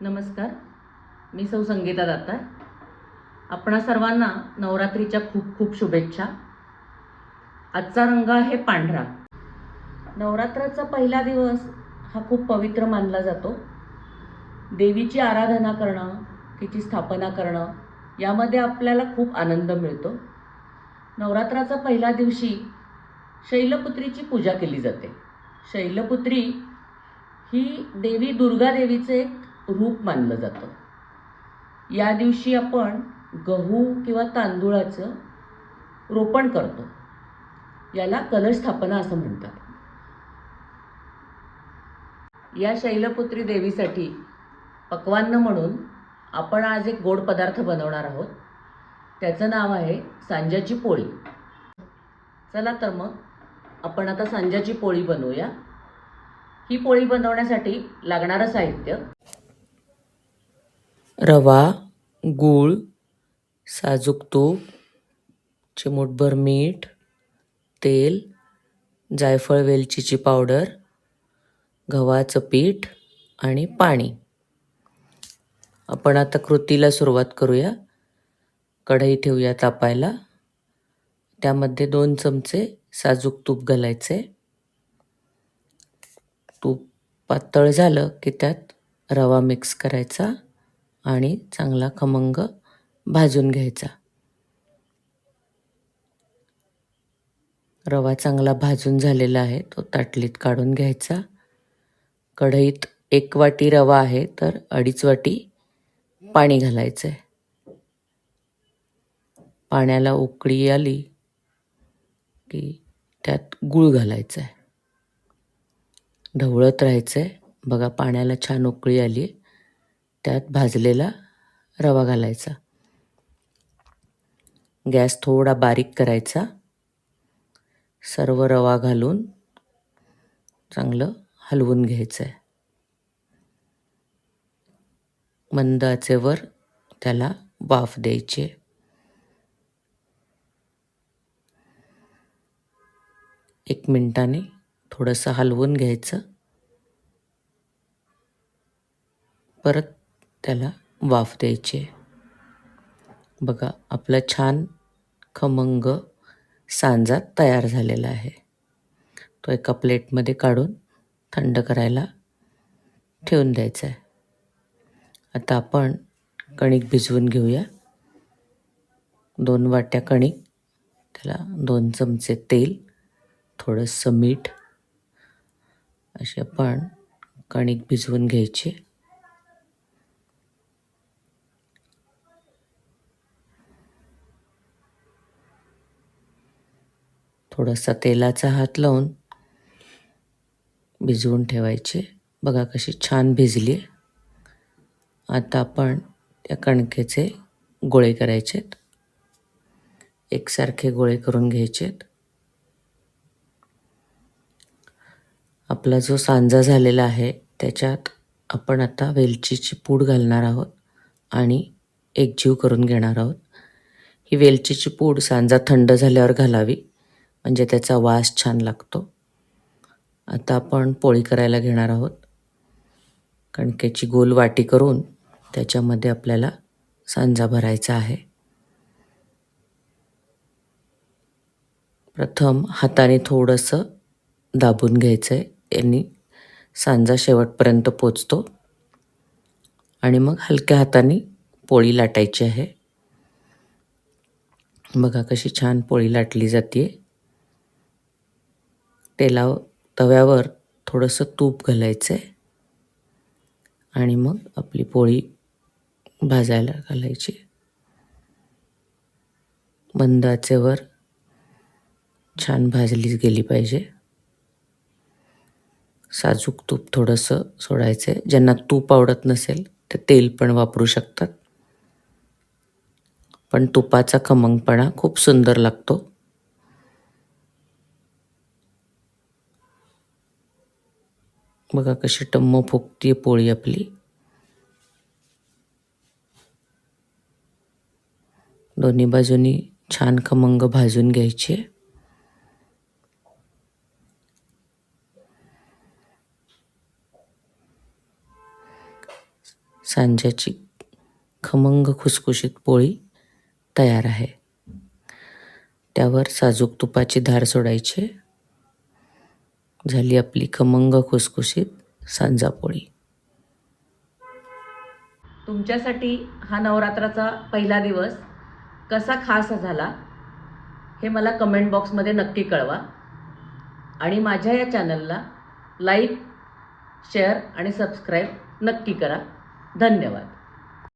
नमस्कार. मी सौ संगीता दातार. आपणा सर्वांना नवरात्रीच्या खूप खूप शुभेच्छा. आजचा रंग आहे पांढरा. नवरात्राचा पहिला दिवस हा खूप पवित्र मानला जातो. देवीची आराधना करणं तिची स्थापना करणं यामध्ये आपल्याला खूप आनंद मिळतो. नवरात्राचा पहिल्या दिवशी शैलपुत्रीची पूजा केली जाते. शैलपुत्री ही देवी दुर्गा देवीचे एक रूप मानलं जातं. या दिवशी आपण गहू किंवा तांदूळाचं रोपण करतो. याला कलश स्थापना असं म्हणतात. या शैलपुत्री देवीसाठी पक्वान्न म्हणून आपण आज एक गोड पदार्थ बनवणार आहोत. त्याचं नाव आहे सांज्याची पोळी. चला तर मग आपण आता सांज्याची पोळी बनवूया. ही पोळी बनवण्यासाठी लागणारं साहित्य रवा गूळ साजूक तूप चिमूटभर मीठ तेल जायफळ वेलचीची पावडर गव्हाचं पीठ आणि पाणी. आपण आता कृतीला सुरुवात करूया. कढई ठेवूया तापायला. त्यामध्ये दोन चमचे साजूक तूप घालायचे. तूप पातळ झालं की त्यात रवा मिक्स करायचा. आणि चांगला खमंग भाजून घ्यायचा. रवा चांगला भाजून झालेला आहे तो ताटलीत काढून घ्यायचा. कढईत एक वाटी रवा आहे तर अडीच वाटी पाणी घालायचं आहे पाण्याला उकळी आली की त्यात गूळ घालायचं आहे ढवळत राहायचं आहे बघा पाण्याला छान उकळी आली आहे त्यात भाजलेला रवा घालायचा. गॅस थोडा बारीक करायचा. सर्व रवा घालून चांगलं हलवून घ्यायचं आहे मंद आचेवर त्याला वाफ द्यायचे. एक मिनिटाने थोडंसं हलवून घ्यायचं. परत त्याला वाफ द्यायची. आहे. बघा आपला छान खमंग सांजा तयार झालेला आहे. तो एका प्लेटमध्ये काढून थंड करायला ठेवून द्यायचा आहे आता आपण कणिक भिजवून घेऊया. दोन वाट्या कणिक त्याला दोन चमचे तेल थोडंसं मीठ असे आपण कणिक भिजवून घ्यायची. थोडासा तेलाचा हात लावून भिजवून ठेवायचे. बघा कशी छान भिजली. आहे आता आपण त्या कणकेचे गोळे करायचेत. एकसारखे गोळे करून घ्यायचेत. आपला जो सांजा झालेला आहे त्याच्यात आपण आता वेलचीची पूड घालणार आहोत आणि एकजीव करून घेणार आहोत. ही वेलचीची पूड सांजा थंड झाल्यावर घालावी. म्हणजे त्याचा वास छान लागतो. आता आपण पोळी करायला घेणार आहोत. कणकेची गोल वाटी करून त्याच्यामध्ये आपल्याला सांजा भरायचा आहे. प्रथम हाताने थोडंसं दाबून घ्यायचं आहे यांनी सांजा शेवटपर्यंत पोचतो. आणि मग हलक्या हाताने पोळी लाटायची आहे. बघा कशी छान पोळी लाटली जाते तेला तव्यावर थोडंसं तूप घालायचं आहे आणि मग आपली पोळी भाजायला घालायची. मंद आचेवर छान भाजली गेली पाहिजे. साजूक तूप थोडंसं सोडायचं आहे ज्यांना तूप आवडत नसेल ते तेल पण वापरू शकतात. पण तुपाचा खमंगपणा खूप सुंदर लागतो. बघा कशी टम्म फुगती पोळी आपली. दोन्ही बाजूनी छान खमंग भाजून घ्यायचे. सांज्याची खमंग खुसखुशीत पोळी तयार आहे. त्यावर साजूक तुपाची धार सोडायची. झाली आपली खमंग खुसखुशीत सांजापोळी. तुमच्यासाठी हा नवरात्राचा पहिला दिवस कसा खास झाला हे मला कमेंट बॉक्समध्ये नक्की कळवा. आणि माझ्या या चॅनलला लाईक शेअर आणि सबस्क्राईब नक्की करा. धन्यवाद.